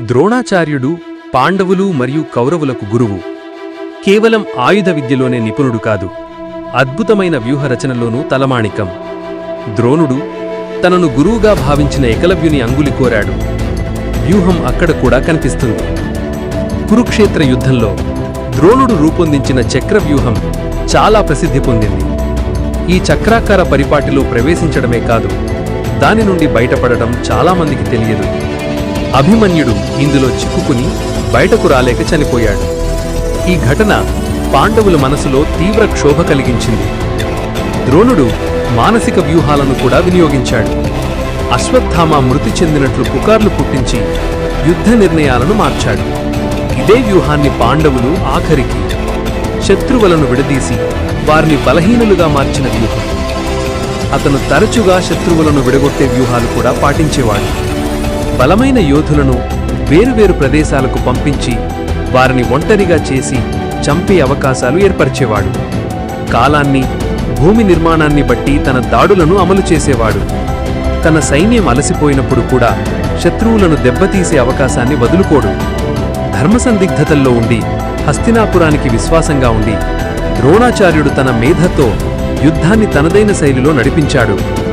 ద్రోణాచార్యుడు పాండవులు మరియు కౌరవులకు గురువు. కేవలం ఆయుధ విద్యలోనే నిపుణుడు కాదు అద్భుతమైన వ్యూహరచనలోనూ తలమాణికం. ద్రోణుడు తనను గురువుగా భావించిన ఏకలవ్యుని అంగులి కోరాడు. వ్యూహం అక్కడ కూడా కనిపిస్తుంది. కురుక్షేత్ర యుద్ధంలో ద్రోణుడు రూపొందించిన చక్రవ్యూహం చాలా ప్రసిద్ధి పొందింది. ఈ చక్రాకార పరిపాటిలో ప్రవేశించడమే కాదు దాని నుండి బయటపడడం చాలామందికి తెలియదు. అభిమన్యుడు ఇందులో చిక్కుకుని బయటకు రాలేక చనిపోయాడు. ఈ ఘటన పాండవుల మనసులో తీవ్ర క్షోభ కలిగించింది. ద్రోణుడు మానసిక వ్యూహాలను కూడా వినియోగించాడు. అశ్వత్థామ మృతి చెందినట్లు పుకార్లు పుట్టించి యుద్ధ నిర్ణయాలను మార్చాడు. ఇదే వ్యూహాన్ని పాండవులు ఆఖరికి శత్రువులను విడదీసి వారిని బలహీనులుగా మార్చిన వ్యూహం. అతను తరచుగా శత్రువులను విడగొట్టే వ్యూహాలు కూడా పాటించేవాడు. బలమైన యోధులను వేరువేరు ప్రదేశాలకు పంపించి వారిని ఒంటరిగా చేసి చంపే అవకాశాలు ఏర్పరిచేవాడు. కాలాన్ని భూమి నిర్మాణాన్ని బట్టి తన దాడులను అమలు చేసేవాడు. తన సైన్యం అలసిపోయినప్పుడు కూడా శత్రువులను దెబ్బతీసే అవకాశాన్ని వదులుకోడు. ధర్మసందిగ్ధతల్లో ఉండి హస్తినాపురానికి విశ్వాసంగా ఉండి ద్రోణాచార్యుడు తన మేధతో యుద్ధాన్ని తనదైన శైలిలో నడిపించాడు.